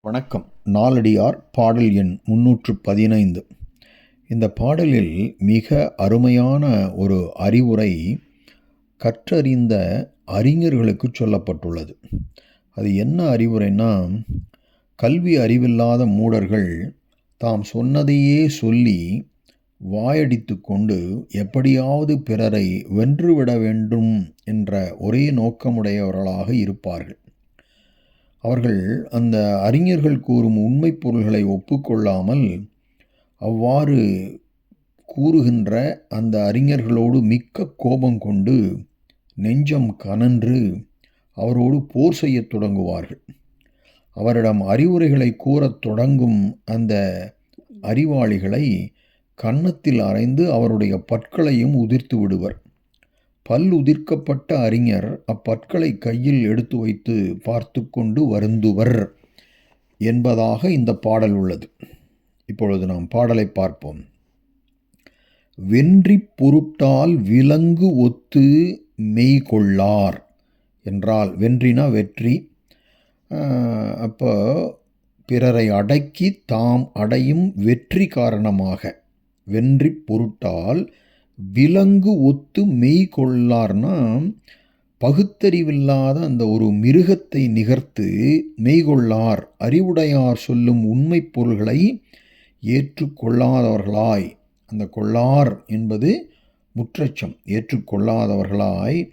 வணக்கம். நாலடியார் பாடல் எண் முன்னூற்று பதினைந்து. இந்த பாடலில் மிக அருமையான ஒரு அறிவுரை கற்றறிந்த அறிஞர்களுக்கு சொல்லப்பட்டுள்ளது. அது என்ன அறிவுரைனா கல்வி அறிவில்லாத மூடர்கள் தாம் சொன்னதையே சொல்லி வாயடித்து கொண்டு எப்படியாவது பிறரை வென்றுவிட வேண்டும் என்ற ஒரே நோக்கமுடையவர்களாக இருப்பார்கள். அவர்கள் அந்த அறிஞர்கள் கூறும் உண்மை பொருள்களை ஒப்புக்கொள்ளாமல் அவ்வாறு கூறுகின்ற அந்த அறிஞர்களோடு மிக்க கோபம் கொண்டு நெஞ்சம் கனன்று அவரோடு போர் செய்யத் தொடங்குவார்கள். அவரிடம் அறிவுரைகளை கூறத் தொடங்கும் அந்த அறிவாளிகளை கன்னத்தில் அறைந்து அவருடைய பற்களையும் உதிர்த்து விடுவர். பல் உதிர்க்கப்பட்ட அறிஞர் அப்பற்களை கையில் எடுத்து வைத்து பார்த்து கொண்டு வருந்துவர் என்பதாக இந்த பாடல் உள்ளது. இப்பொழுது நாம் பாடலை பார்ப்போம். வென்றி பொருட்டால் விலங்கு ஒத்து மெய் கொள்ளார். என்றால் வென்றினா வெற்றி. அப்போ பிறரை அடக்கி தாம் அடையும் வெற்றி காரணமாக வென்றி பொருட்டால் விலங்கு ஒத்து மெய் கொள்ளார்னா பகுத்தறிவில்லாத அந்த ஒரு மிருகத்தை நிகர்த்து மெய்கொள்ளார் அறிவுடையார் சொல்லும் உண்மை பொருள்களை ஏற்றுக்கொள்ளாதவர்களாய் அந்த கொள்ளார் என்பது முற்றச்சம். ஏற்றுக்கொள்ளாதவர்களாய்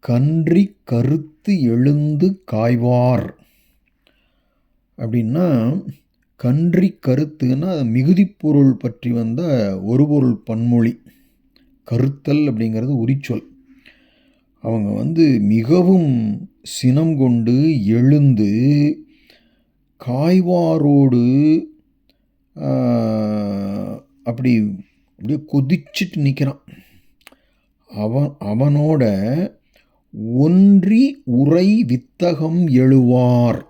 கன்றி கருத்து எழுந்து காய்வார். அப்படின்னா கன்றி கருத்துன்னா மிகுதி பொருள் பற்றி வந்த ஒரு பொருள் பன்மொழி. கருத்தல் அப்படிங்கிறது உரிச்சொல். அவங்க வந்து மிகவும் சினம் கொண்டு எழுந்து காய்வாரோடு அப்படி அப்படியே கொதிச்சுட்டு நிற்கிறான் அவன் அவனோட ஒன்றி உரை வித்தகம் எழுவார்.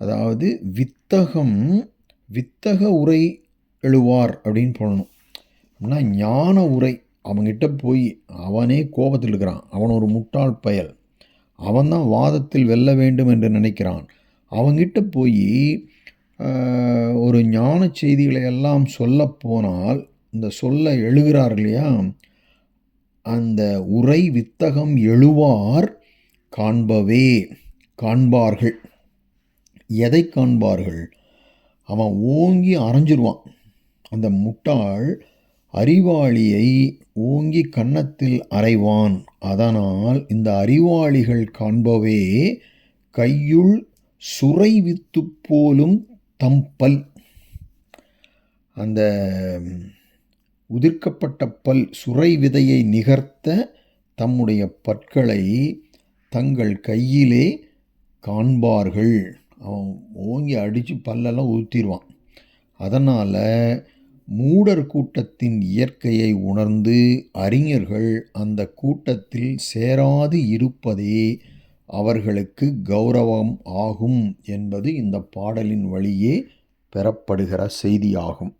அதாவது வித்தகம் வித்தக உரை எழுவார் அப்படின்னு போடணும். அப்படின்னா ஞான உரை அவங்கிட்ட போய் அவனே கோபத்தில் இருக்கிறான். அவன் ஒரு முட்டாள் பயல். அவன்தான் வாதத்தில் வெல்ல வேண்டும் என்று நினைக்கிறான். அவங்கிட்ட போய் ஒரு ஞான செய்திகளை எல்லாம் சொல்ல போனால் இந்த சொல்ல எழுகிறார் இல்லையா? அந்த உரை வித்தகம் எழுவார் காண்பவே காண்பார்கள். எதை காண்பார்கள்? அவன் ஓங்கி அரைஞ்சிருவான். அந்த முட்டாள் அறிவாளியை ஓங்கி கன்னத்தில் அறைவான். அதனால் இந்த அறிவாளிகள் காண்பவே கையுள் சுரை வித்து போலும் தம்பல். அந்த உதிர்க்கப்பட்ட பல் சுரை விதையை நிகர்த்த தம்முடைய பற்களை தங்கள் கையிலே காண்பார்கள். அவன் ஓங்கி அடித்து பல்லெல்லாம் ஊற்றிடுவான் அதனால் மூடர் கூட்டத்தின் இயற்கையை உணர்ந்து அறிஞர்கள் அந்த கூட்டத்தில் சேராது இருப்பதே அவர்களுக்கு கௌரவம் ஆகும் என்பது இந்த பாடலின் வழியே பெறப்படுகிற செய்தியாகும்.